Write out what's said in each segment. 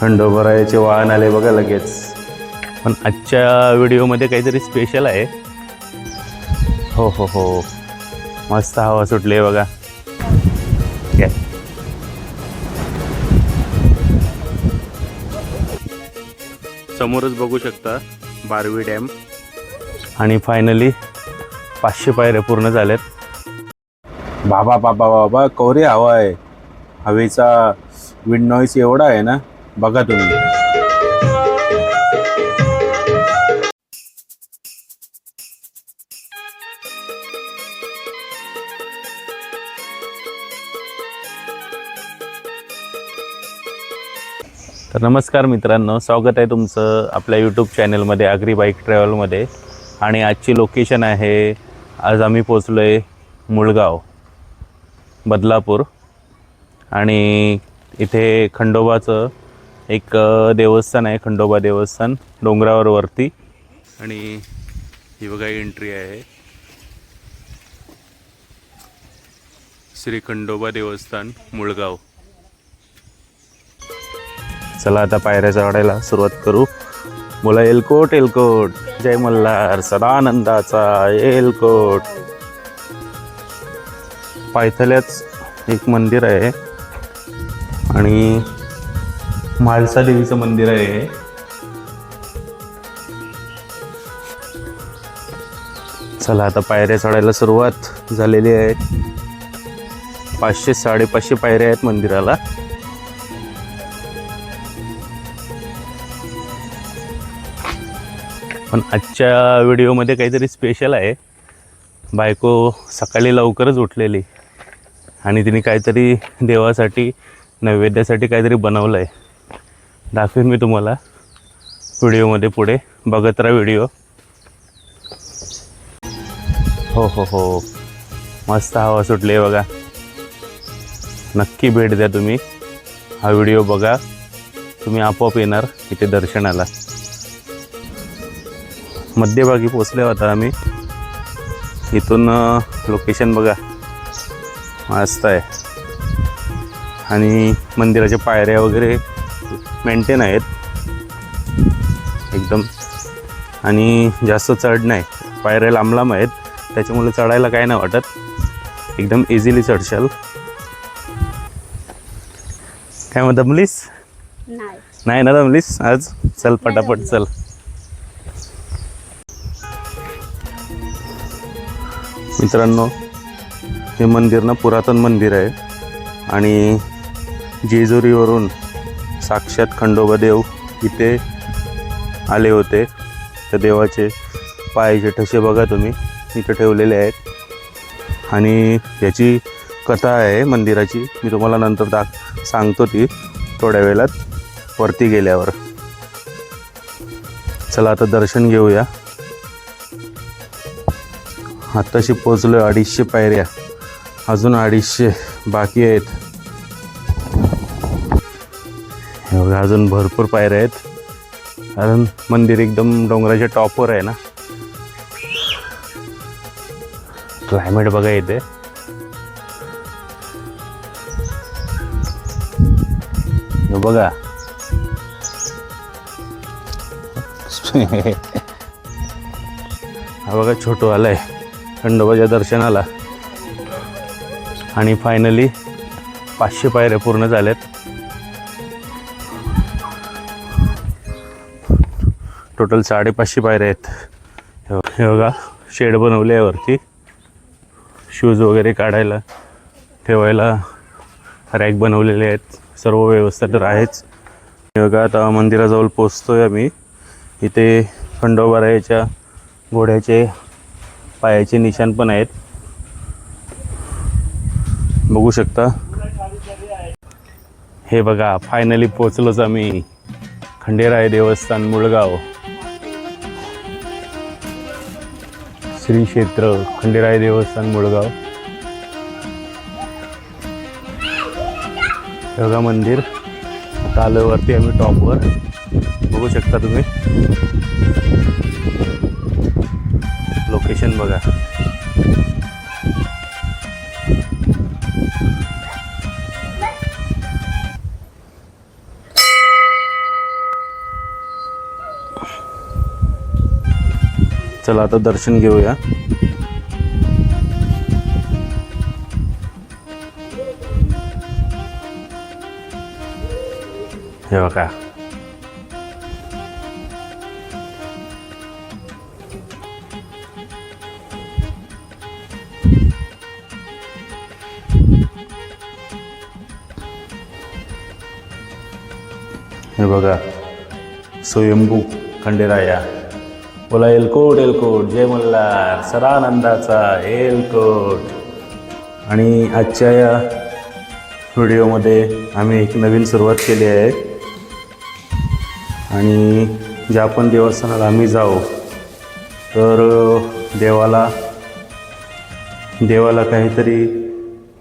खंडोबरायाचे वाहन आले बघा लगेच. पण आजच्या व्हिडिओमध्ये काहीतरी स्पेशल आहे. हो हो हो. मस्त हवा सुटली आहे बघा. या. समोरच बघू शकता बारवी डॅम. आणि फायनली पाचशे पायऱ्या पूर्ण झाल्यात. बाबा बाबा बाबा कवरे हवा आहे. हवेचा विंड नॉईस एवढा आहे ना. बघा तुम्ही. तर नमस्कार मित्रांनो स्वागत आहे तुमचं आपल्या यूट्यूब चॅनलमध्ये आगरी बाईक ट्रॅव्हलमध्ये आणि आजची लोकेशन आहे आज आम्ही पोचलो आहे मुळगाव बदलापूर. आणि इथे खंडोबाचं एक देवस्थान आहे खंडोबा देवस्थान डोंगरावर वरती. आणि ही बघा एंट्री आहे. श्री खंडोबा देवस्थान मुळगाव. चला आता पायऱ्या चढायला सुरुवात करू. बोला एलकोट एलकोट जय मल्हार सदानंदाचा एलकोट पायथल्याच एक मंदिर आहे. आणि म्हाळसा देवीचं मंदिर आहे चला आता पायऱ्या चढायला सुरुवात झालेली आहे. पाचशे साडेपाचशे पायऱ्या आहेत मंदिराला. पण आजच्या व्हिडिओमध्ये काहीतरी स्पेशल आहे. बायको सकाळी लवकरच उठलेली आणि तिने काहीतरी देवासाठी नैवेद्यासाठी काहीतरी बनवलं आहे दाखवेन मी तुम्हाला व्हिडिओमध्ये पुढे. बघत राहा व्हिडिओ. हो हो हो. मस्त हवा सुटली आहे बघा. नक्की भेट द्या तुम्ही. हा व्हिडिओ बघा. तुम्ही आपोआप येणार इथे दर्शनाला. मध्यभागी पोचले होता आम्ही. इथून लोकेशन बघा. मस्त आहे. आणि मंदिराच्या पायऱ्या वगैरे मेंटेन आहेत. एकदम. आणि जास्त चढ नाही. पायऱ्या लांब लांब आहेत. त्याच्यामुळे चढायला काय नाही वाटत. एकदम इझिली चढशाल. काय मग दमलीस नाही. नाही ना दमलीस आज चल पटापट चल. मित्रांनो हे मंदिर ना पुरातन मंदिर आहे. आणि जेजुरीवरून साक्षात खंडोबा देव इथे आले होते. त्या देवाचे पायाचे ठसे बघा तुम्ही. इथे ठेवलेले आहेत. आणि याची कथा आहे मंदिराची. मी तुम्हाला नंतर दाख सांगतो ती थोड्या वेळात वरती गेल्यावर. चला आता दर्शन घेऊया. आत्ताशी पोचलो अडीचशे पायऱ्या. अजून अडीचशे बाकी आहेत. बघा अजून भरपूर पायऱ्या आहेत. कारण मंदिर एकदम डोंगराच्या टॉपवर आहे ना. क्लायमेट बघा इथे. बघा. हा बघा छोटू आलाय. खंडोबाच्या दर्शनाला. आणि फायनली पाचशे पायऱ्या पूर्ण झाल्यात. टोटल साडेपाचशे पायऱ्या आहेत. हे बघा शेड बनवले आहे वरती. शूज वगैरे काढायला ठेवायला रॅक बनवलेले आहेत. सर्व व्यवस्था तर आहेच. हे बघा आता मंदिराजवळ पोचतोय आम्ही. इथे खंडोबारायाच्या घोड्याचे पायाचे निशाण पण आहेत. बघू शकता. हे बघा फायनली पोचलोच आम्ही. खंडेराय देवस्थान मुळगाव. श्री क्षेत्र खंडेराय देवस्थान मुळगाव. योगा मंदिर. आता आलो आम्ही टॉपवर बघू शकता तुम्ही. लोकेशन बघा. चला आता दर्शन घेऊया. हे बघा. हे बघा स्वयंभू खंडेराया. बोला एलकोट एलकोट जय मल्हार सदानंदाचा एलकोट आणि आजच्या या व्हिडिओमध्ये आम्ही एक नवीन सुरुवात केली आहे. आणि ज्या पण देवस्थानाला आम्ही जाऊ तर देवाला देवाला काहीतरी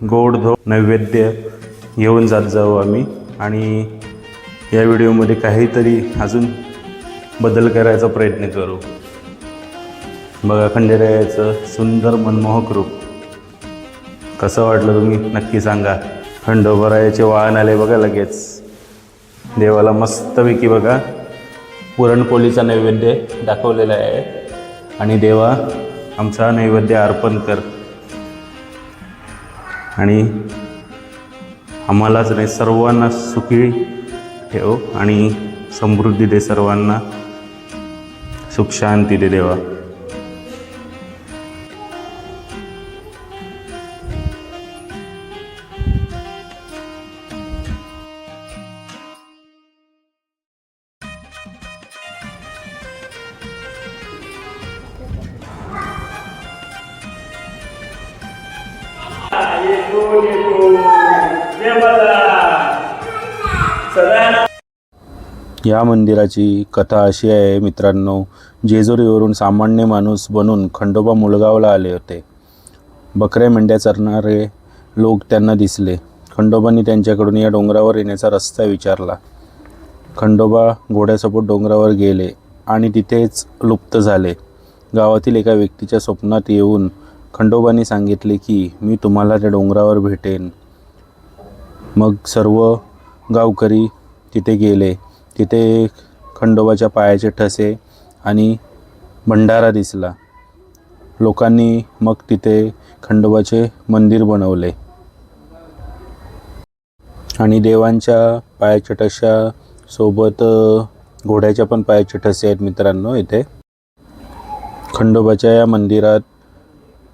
गोड धो नैवेद्य घेऊन जात जाऊ आम्ही. आणि या व्हिडिओमध्ये काहीतरी अजून बदल करायचा प्रयत्न करू. बघा खंडेरायाचं सुंदर मनमोहक रूप. कसं वाटलं तुम्ही? नक्की सांगा. खंडोबरायाचे वाहन आले बघा लगेच. देवाला मस्तपैकी बघा. पुरणपोळीचा नैवेद्य दाखवलेला आहे. आणि देवा आमचा नैवेद्य अर्पण कर. आणि आम्हालाच नाही सर्वांना सुखी ठेव आणि समृद्धी दे सर्वांना. सुख शांती दे देवा. या मंदिराची कथा अशी आहे मित्रांनो जेजुरीवरून सामान्य माणूस बनून खंडोबा मुलगावला आले होते. बकऱ्या मेंढ्या चरणारे लोक त्यांना दिसले. खंडोबांनी त्यांच्याकडून या डोंगरावर येण्याचा रस्ता विचारला. खंडोबा घोड्यासोबत डोंगरावर गेले आणि तिथेच लुप्त झाले. गावातील एका व्यक्तीच्या स्वप्नात येऊन खंडोबांनी सांगितले की मी तुम्हाला त्या डोंगरावर भेटेन. मग सर्व गावकरी तिथे गेले. तिथे खंडोबाच्या पायाचे ठसे आणि भंडारा दिसला. लोकांनी मग तिथे खंडोबाचे मंदिर बनवले. आणि देवांच्या पायाच्या ठशा सोबत घोड्याच्या पण पायाचे ठसे आहेत मित्रांनो इथे. खंडोबाच्या या मंदिरात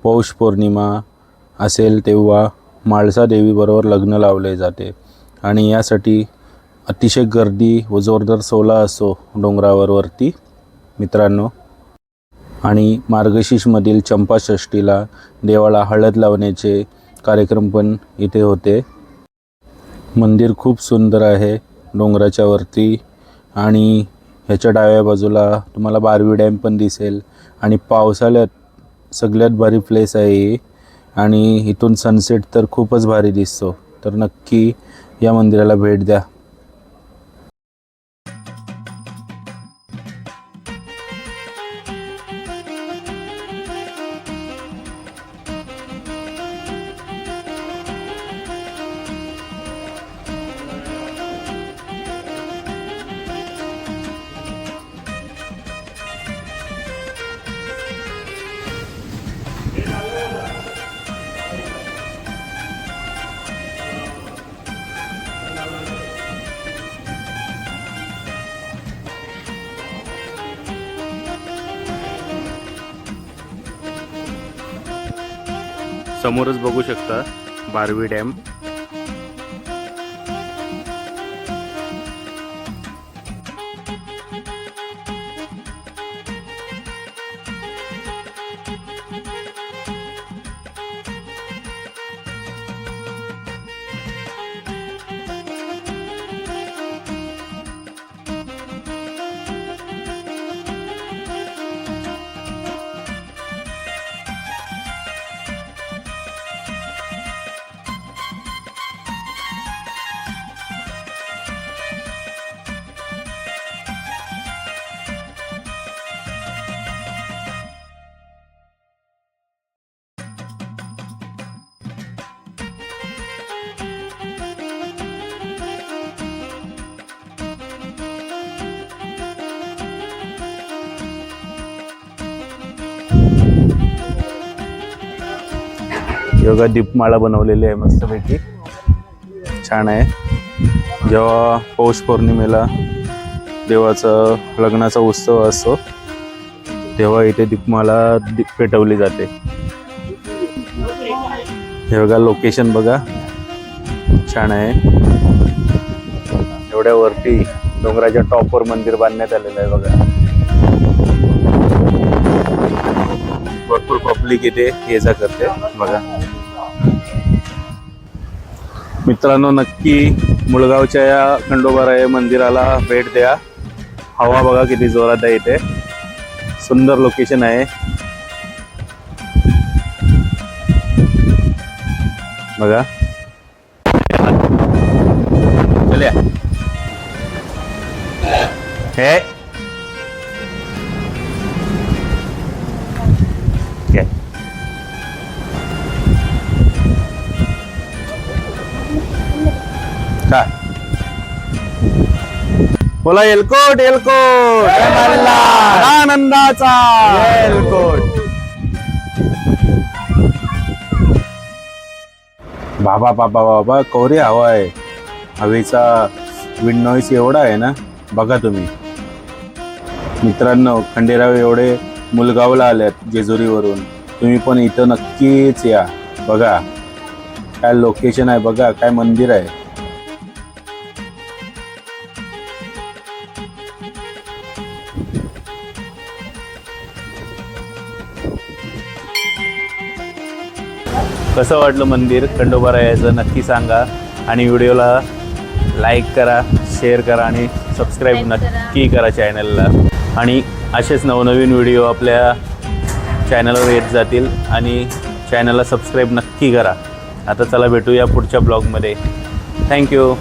पौष पौर्णिमा असेल तेव्हा माळसा देवीबरोबर लग्न लावले जाते. आणि यासाठी अतिशय गर्दी व जोरदार सोला असो डोंगरावर वरती मित्रांनो. आणि मार्गशीर्षमधील चंपाषष्टीला देवाला हळद लावण्याचे कार्यक्रम पण इथे होते. मंदिर खूप सुंदर आहे डोंगराच्या वरती आणि ह्याच्या डाव्या बाजूला तुम्हाला बारवी डॅम पण दिसेल. आणि पावसाळ्यात सगळ्यात भारी प्लेस आहे ही. आणि इथून सनसेट तर खूपच भारी दिसतो. तर नक्की या मंदिराला भेट द्या. समोरच बघू शकता बारवी डॅम. योगा दीपमाळा बनवलेली आहे मस्तपैकी. छान आहे. जेव्हा पौष पौर्णिमेला देवाचा लग्नाचा उत्सव असतो तेव्हा इथे दीपमाला दीप पेटवली जाते. हे बघा लोकेशन बघा. छान आहे. एवढ्या वरती डोंगराच्या टॉपवर मंदिर बांधण्यात आलेलं आहे बघा. भरपूर पब्लिक इथे ये जा करते बघा. मित्रांनो नक्की मुळगावच्या या खंडोबाराय मंदिराला भेट द्या. हवा बघा किती जोरात आहे इथे. सुंदर लोकेशन आहे. बघा. चल्या हे. काय? बोला एलकोट एलकोट आनंदाचा. एलकोट बाबा बाबा बाबा कवरे हवा आहे हवेचा विंड नॉईस एवढा आहे ना? बघा तुम्ही. मित्रांनो खंडेराव एवढे मुलगावला आल्यात जेजुरीवरून. तुम्ही पण इथं नक्कीच या. बघा. काय लोकेशन आहे बघा. काय मंदिर आहे. कसं वाटलं मंदिर? खंडोबारायाचं नक्की सांगा. आणि व्हिडिओला लाईक करा शेअर करा आणि सबस्क्राईब. नक्की करा चॅनलला आणि असेच नवनवीन व्हिडिओ आपल्या चॅनलवर येत जातील आणि चॅनलला सबस्क्राईब नक्की करा. आता चला भेटूया पुढच्या ब्लॉगमध्ये थँक्यू